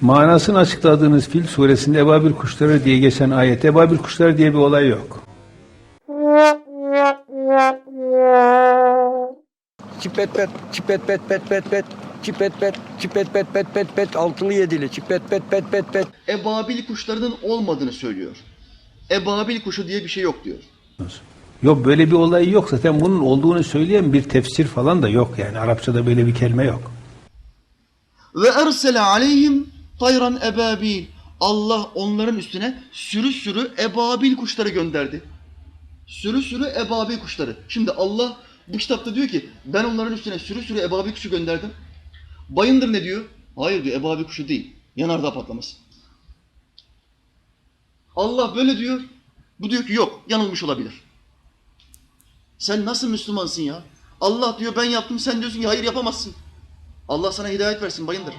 manasını açıkladığınız Fil suresinde ebabil kuşları diye geçen ayet, ebabil kuşları diye bir olay yok. Çipet pet, çipet pet pet pet pet, çipet pet, çipet pet pet pet pet, altılı yedili, çipet pet pet pet pet. Ebabil kuşlarının olmadığını söylüyor. Ebabil kuşu diye bir şey yok diyor. Yok böyle bir olay yok. Zaten bunun olduğunu söyleyen bir tefsir falan da yok yani. Arapçada böyle bir kelime yok. Ve ersele aleyhim tayran ebabil. Allah onların üstüne sürü sürü ebabil kuşları gönderdi. Sürü sürü ebabil kuşları. Şimdi Allah bu kitapta diyor ki ben onların üstüne sürü sürü ebabil kuşu gönderdim. Bayındır ne diyor? Hayır diyor ebabil kuşu değil. Yanardağ patlaması. Allah böyle diyor. Bu diyor ki yok yanılmış olabilir. Sen nasıl Müslümansın ya? Allah diyor ben yaptım sen diyorsun ki hayır yapamazsın. Allah sana hidayet versin bayındır.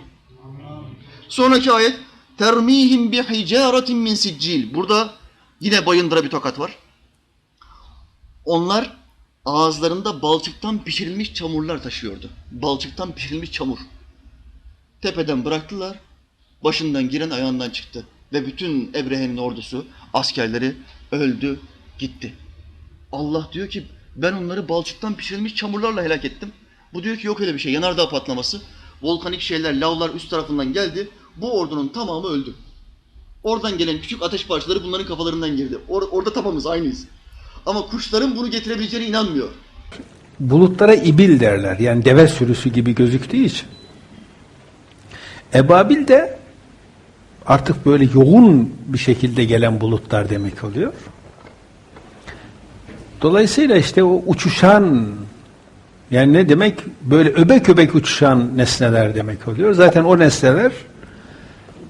Sonraki ayet termihim bi hicaretin min siccil. Burada yine bayındıra bir tokat var. Onlar ağızlarında balçıktan pişirilmiş çamurlar taşıyordu. Balçıktan pişirilmiş çamur. Tepeden bıraktılar. Başından giren ayağından çıktı. Ve bütün Ebrehe'nin ordusu, askerleri öldü, gitti. Allah diyor ki ben onları balçıktan pişirilmiş çamurlarla helak ettim. Bu diyor ki yok öyle bir şey. Yanardağ patlaması. Volkanik şeyler, lavlar üst tarafından geldi. Bu ordunun tamamı öldü. Oradan gelen küçük ateş parçaları bunların kafalarından girdi. Or- orada tapamız aynıyız. Ama kuşların bunu getirebileceğine inanmıyor. Bulutlara ibil derler. Yani deve sürüsü gibi gözüktüğü için. Ebabil de artık böyle yoğun bir şekilde gelen bulutlar demek oluyor. Dolayısıyla işte o uçuşan yani ne demek? Böyle öbek öbek uçuşan nesneler demek oluyor. Zaten o nesneler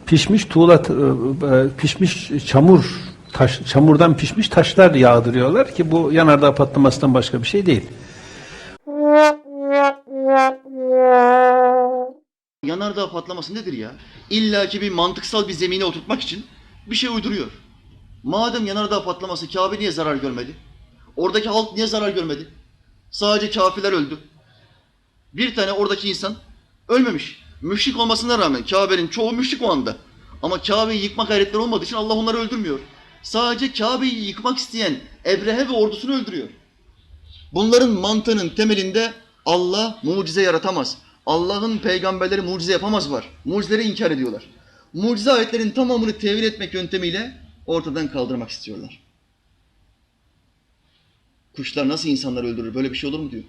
pişmiş tuğla, e, pişmiş çamur, taş, çamurdan pişmiş taşlar yağdırıyorlar ki bu yanardağ patlamasından başka bir şey değil. Yanardağ patlaması nedir ya? İlla ki bir mantıksal bir zemine oturtmak için bir şey uyduruyor. Madem yanardağ patlaması Kabe niye zarar görmedi? Oradaki halk niye zarar görmedi? Sadece kafirler öldü. Bir tane oradaki insan ölmemiş. Müşrik olmasına rağmen Kabe'nin çoğu müşrik o anda. Ama Kabe'yi yıkma gayretleri olmadığı için Allah onları öldürmüyor. Sadece Kabe'yi yıkmak isteyen Ebrehe ve ordusunu öldürüyor. Bunların mantığının temelinde Allah mucize yaratamaz. Allah'ın peygamberleri mucize yapamaz var. Mucizeleri inkar ediyorlar. Mucize ayetlerin tamamını tevil etmek yöntemiyle ortadan kaldırmak istiyorlar. Kuşlar nasıl insanları öldürür? Böyle bir şey olur mu diyor.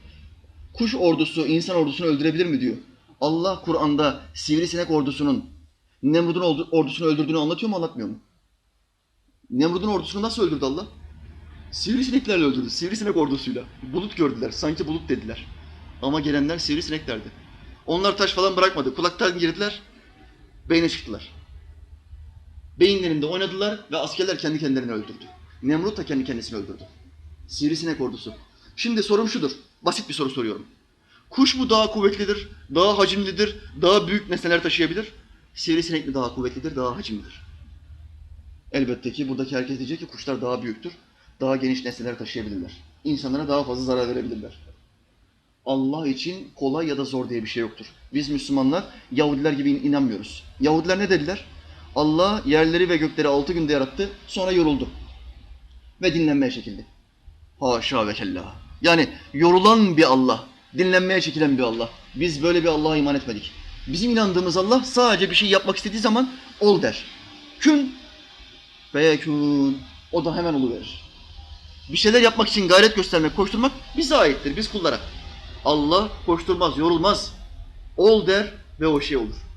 Kuş ordusu insan ordusunu öldürebilir mi diyor. Allah Kur'an'da sivrisinek ordusunun Nemrud'un ordu- ordusunu öldürdüğünü anlatıyor mu anlatmıyor mu? Nemrud'un ordusunu nasıl öldürdü Allah? Sivrisineklerle öldürdü. Sivrisinek ordusuyla. Bulut gördüler. Sanki bulut dediler. Ama gelenler sivrisineklerdi. Onlar taş falan bırakmadı. Kulaktan girdiler. Beyne çıktılar. Beyinlerinde oynadılar ve askerler kendi kendilerini öldürdü. Nemrut da kendi kendisini öldürdü. Sivrisinek ordusu. Şimdi sorum şudur. Basit bir soru soruyorum. Kuş mu daha kuvvetlidir, daha hacimlidir, daha büyük nesneler taşıyabilir? Sivrisinek mi daha kuvvetlidir, daha hacimlidir? Elbette ki buradaki herkes diyecek ki kuşlar daha büyüktür, daha geniş nesneler taşıyabilirler. İnsanlara daha fazla zarar verebilirler. Allah için kolay ya da zor diye bir şey yoktur. Biz Müslümanlar Yahudiler gibi in- inanmıyoruz. Yahudiler ne dediler? Allah yerleri ve gökleri altı günde yarattı, sonra yoruldu. Ve dinlenmeye çekildi. Haşa ve kella. Yani yorulan bir Allah, dinlenmeye çekilen bir Allah. Biz böyle bir Allah'a iman etmedik. Bizim inandığımız Allah sadece bir şey yapmak istediği zaman ol der. Kün feyekûn. O da hemen oluverir. Bir şeyler yapmak için gayret göstermek, koşturmak bize aittir, biz kullara. Allah koşturmaz, yorulmaz. Ol der ve o şey olur.